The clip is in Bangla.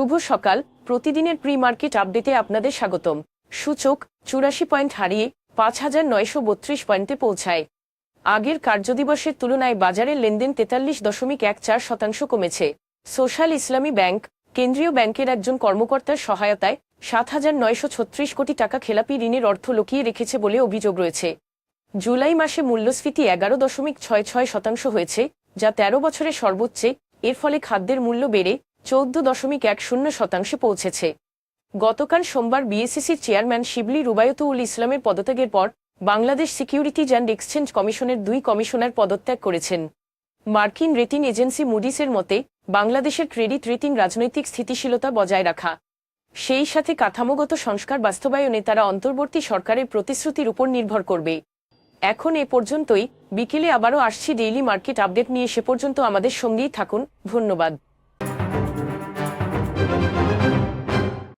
শুভ সকাল। প্রতিদিনের প্রি মার্কেট আপডেটে আপনাদের স্বাগতম। সূচক চুরাশি পয়েন্ট হারিয়ে পাঁচ হাজার নয়শো বত্রিশ পয়েন্টে পৌঁছায়। আগের কার্যদিবসের তুলনায় বাজারের লেনদেন তেতাল্লিশ দশমিক এক চার শতাংশ কমেছে। সোশ্যাল ইসলামী ব্যাংক, কেন্দ্রীয় ব্যাংকের একজন কর্মকর্তার সহায়তায় সাত হাজার নয়শো ছত্রিশ কোটি টাকা খেলাপি ঋণের অর্থ লুকিয়ে রেখেছে বলে অভিযোগ রয়েছে। জুলাই মাসে মূল্যস্ফীতি এগারো দশমিক ছয় ছয় শতাংশ হয়েছে, যা তেরো বছরের সর্বোচ্চে। এর ফলে খাদ্যের মূল্য বেড়ে চৌদ্দ দশমিক এক শূন্য শতাংশে পৌঁছেছে। গতকাল সোমবার বিএসসিসির চেয়ারম্যান শিবলি রুবায়তুল ইসলামের পদত্যাগের পর বাংলাদেশ সিকিউরিটিজ অ্যান্ড এক্সচেঞ্জ কমিশনের দুই কমিশনার পদত্যাগ করেছেন। মার্কিন রেটিং এজেন্সি মুডিসের মতে, বাংলাদেশের ক্রেডিট রেটিং রাজনৈতিক স্থিতিশীলতা বজায় রাখা। সেই সাথে কাঠামোগত সংস্কার বাস্তবায়নে তারা অন্তর্বর্তী সরকারের প্রতিশ্রুতির উপর নির্ভর করবে। এখন এ পর্যন্তই। বিকেলে আবারও আসছি ডেইলি মার্কেট আপডেট নিয়ে। সে পর্যন্ত আমাদের সঙ্গেই থাকুন। ধন্যবাদ। Thank you.